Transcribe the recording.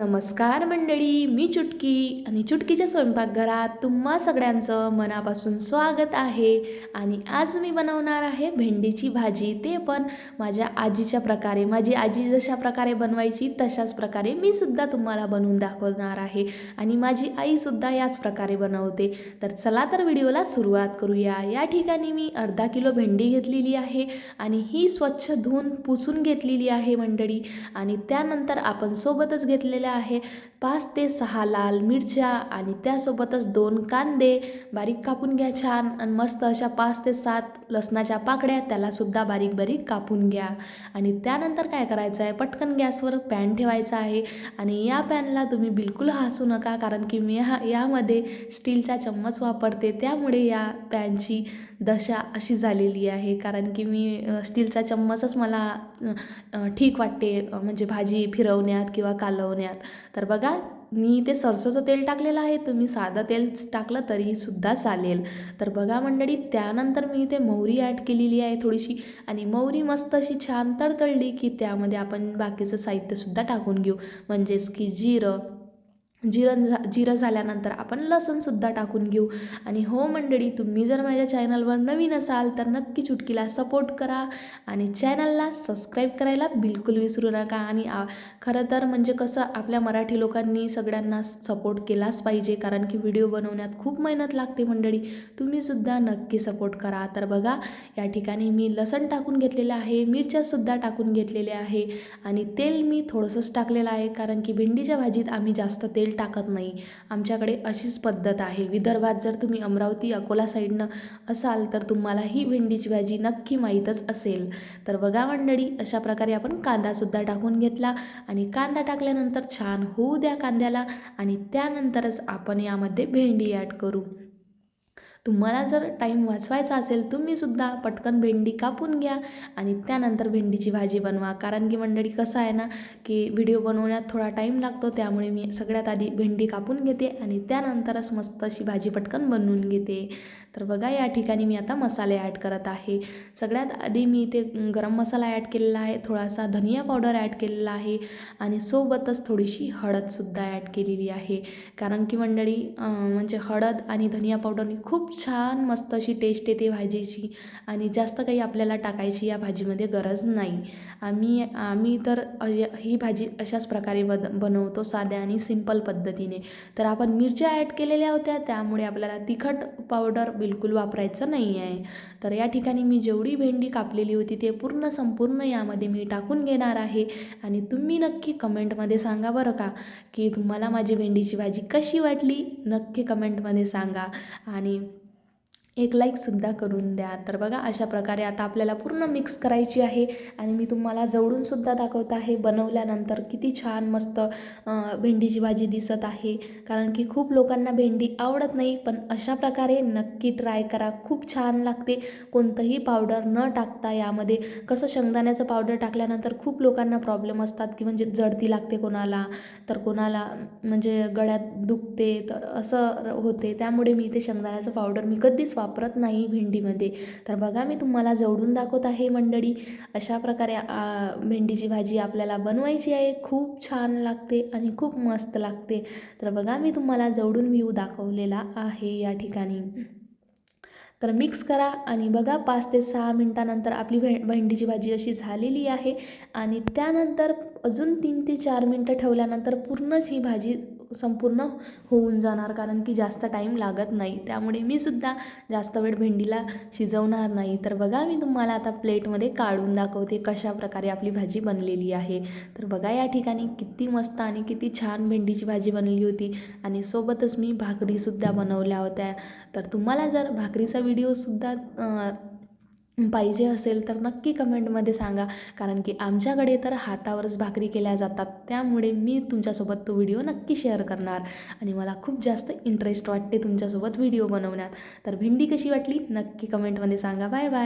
नमस्कार मंडळी मी चुटकी आणि चुटकीच्या स्वयंपाकघरात तुम्हा सगळ्यांचं मनापासून स्वागत आहे. आणि आज मी बनवणार आहे भेंडीची भाजी. ते पण माझ्या आजीच्या प्रकारे माझी आजी जशा प्रकारे बनवायची तशाच प्रकारे मी सुद्धा तुम्हाला बनवून दाखवणार आहे. आणि माझी आईसुद्धा याच प्रकारे बनवते. तर चला तर व्हिडिओला सुरुवात करूया. या ठिकाणी मी अर्धा किलो भेंडी घेतलेली आहे आणि ही स्वच्छ धुवून पुसून घेतलेली आहे मंडळी. आणि त्यानंतर आपण सोबतच घेतलेल्या आहे. पाच ते सहा लाल मिरच्या आणि त्यासोबतच दोन कांदे. बारीक कापून घ्या छान आणि मस्त अशा पाच ते सात लसणाच्या पाकड्या त्यालासुद्धा बारीक बारीक कापून घ्या. आणि त्यानंतर काय करायचं आहे? पटकन गॅसवर पॅन ठेवायचा आहे आणि या पॅनला तुम्ही बिलकुल हसू नका कारण की मी हा यामध्ये स्टीलचा चम्मच वापरते. त्यामुळे या पॅनची दशा अशी झालेली आहे. कारण की मी स्टीलचा चम्मचच मला ठीक वाटते. म्हणजे भाजी फिरवण्यात किंवा कालवण्यात. तर बघा मी ते सरसोचं तेल टाकलेलं आहे. तुम्ही साधं तेल टाकलं तरी सुद्धा चालेल. तर बघा मंडळी त्यानंतर मी इथे मोहरी ॲड केलेली आहे थोडीशी. आणि मोहरी मस्त अशी छान तडतडली की त्यामध्ये आपण बाकीचं साहित्यसुद्धा टाकून घेऊ. म्हणजेच की जिरं जिरं झा जिरं झाल्यानंतर आपण लसूणसुद्धा टाकून घेऊ. आणि हो मंडळी तुम्ही जर माझ्या चॅनलवर नवीन असाल तर नक्की चुटकीला सपोर्ट करा आणि चॅनलला सबस्क्राईब करायला बिलकुल विसरू नका. आणि खरं तर म्हणजे कसं आपल्या मराठी लोकांनी सगळ्यांना सपोर्ट केलाच पाहिजे कारण की व्हिडिओ बनवण्यात खूप मेहनत लागते मंडळी. तुम्हीसुद्धा नक्की सपोर्ट करा. तर बघा या ठिकाणी मी लसण टाकून घेतलेलं आहे मिरच्यासुद्धा टाकून घेतलेल्या आहे. आणि तेल मी थोडंसंच टाकलेलं आहे कारण की भेंडीच्या भाजीत आम्ही जास्त तेल टाकत नाही. आमच्याकडे अशीच पद्धत आहे. विदर्भात जर तुम्ही अमरावती अकोला साईडनं असाल तर तुम्हाला ही भेंडीची भाजी नक्की माहीतच असेल. तर बघा मंडळी अशा प्रकारे आपण कांदासुद्धा टाकून घेतला आणि कांदा टाकल्यानंतर छान होऊ द्या कांद्याला आणि त्यानंतरच आपण यामध्ये भेंडी ॲड करू. तुम्हाला जर टाईम वाचवायचा असेल तुम्हीसुद्धा पटकन भेंडी कापून घ्या आणि त्यानंतर भेंडीची भाजी बनवा. कारण की मंडळी कसं आहे ना की व्हिडिओ बनवण्यात थोडा टाईम लागतो त्यामुळे मी सगळ्यात आधी भेंडी कापून घेते आणि त्यानंतरच मस्त अशी भाजी पटकन बनवून घेते. तर बघा या ठिकाणी मी आता मसाले ॲड करत आहे. सगळ्यात आधी मी इथे गरम मसाला ॲड केलेला आहे थोडासा धनिया पावडर ॲड केलेला आहे आणि सोबतच थोडीशी हळदसुद्धा ॲड केलेली आहे. कारण की मंडळी म्हणजे हळद आणि धनिया पावडरनी खूप छान मस्त अशी टेस्ट येते भाजीची. आणि जास्त काही आपल्याला टाकायची या भाजीमध्ये गरज नाही. आम्ही आम्ही तर ही भाजी अशाच प्रकारे बद बनवतो साध्या आणि सिंपल पद्धतीने. तर आपण मिरच्या ॲड केलेल्या होत्या त्यामुळे आपल्याला तिखट पावडर बिलकुल वापरायचं नाही आहे तर या ठिकाणी मी जेवढी भेंडी कापलेली होती ते पूर्ण संपूर्ण यामध्ये मी टाकून घेणार आहे. आणि तुम्ही नक्की कमेंटमध्ये सांगा बरं का की तुम्हाला माझी भेंडीची भाजी कशी वाटली? नक्की कमेंटमध्ये सांगा. आणि एक लाईकसुद्धा करून द्या. तर बघा अशा प्रकारे आता आपल्याला पूर्ण मिक्स करायची आहे. आणि मी तुम्हाला जवळूनसुद्धा दाखवत आहे बनवल्यानंतर किती छान मस्त भेंडीची भाजी दिसत आहे. कारण की खूप लोकांना भेंडी आवडत नाही पण अशा प्रकारे नक्की ट्राय करा. खूप छान लागते. कोणतंही पावडर न टाकता यामध्ये. कसं शेंगदाण्याचं पावडर टाकल्यानंतर खूप लोकांना प्रॉब्लेम असतात की म्हणजे जडती लागते कोणाला. तर कोणाला म्हणजे गळ्यात दुखते तर असं होते. त्यामुळे मी इथे शेंगदाण्याचं पावडर मी कधीच वापरत नाही भेंडीमध्ये. तर बघा मी तुम्हाला जवळून दाखवत आहे मंडळी अशा प्रकारे भेंडीची भाजी आपल्याला बनवायची आहे. खूप छान लागते आणि खूप मस्त लागते. तर बघा मी तुम्हाला जवळून व्ह्यू दाखवलेला आहे या ठिकाणी. तर मिक्स करा आणि बघा पाच ते सहा मिनटानंतर आपली भे भेंडीची भाजी अशी झालेली आहे. आणि त्यानंतर अजून तीन ते चार मिनटं ठेवल्यानंतर पूर्णच ही भाजी संपूर्ण होऊन जाणार कारण की जास्त टाईम लागत नाही. त्यामुळे मी सुद्धा जास्त वेळ भेंडीला शिजवणार नाही. तर बघा मी तुम्हाला आता प्लेटमध्ये काढून दाखवते कशा प्रकारे आपली भाजी बनलेली आहे. तर बघा या ठिकाणी किती मस्त आणि किती छान भेंडीची भाजी बनली होती. आणि सोबतच मी भाकरीसुद्धा बनवल्या होत्या. तर तुम्हाला जर भाकरीचा व्हिडिओसुद्धा पाहिजे असेल तर नक्की कमेंटमध्ये सांगा. कारण की आमच्याकडे तर हातावरच भाकरी केल्या जातात. त्यामुळे मी तुमच्यासोबत तो व्हिडिओ नक्की शेअर करणार. आणि मला खूप जास्त इंटरेस्ट वाटते तुमच्यासोबत व्हिडिओ बनवण्यात. तर भेंडी कशी वाटली? नक्की कमेंटमध्ये सांगा. Bye bye.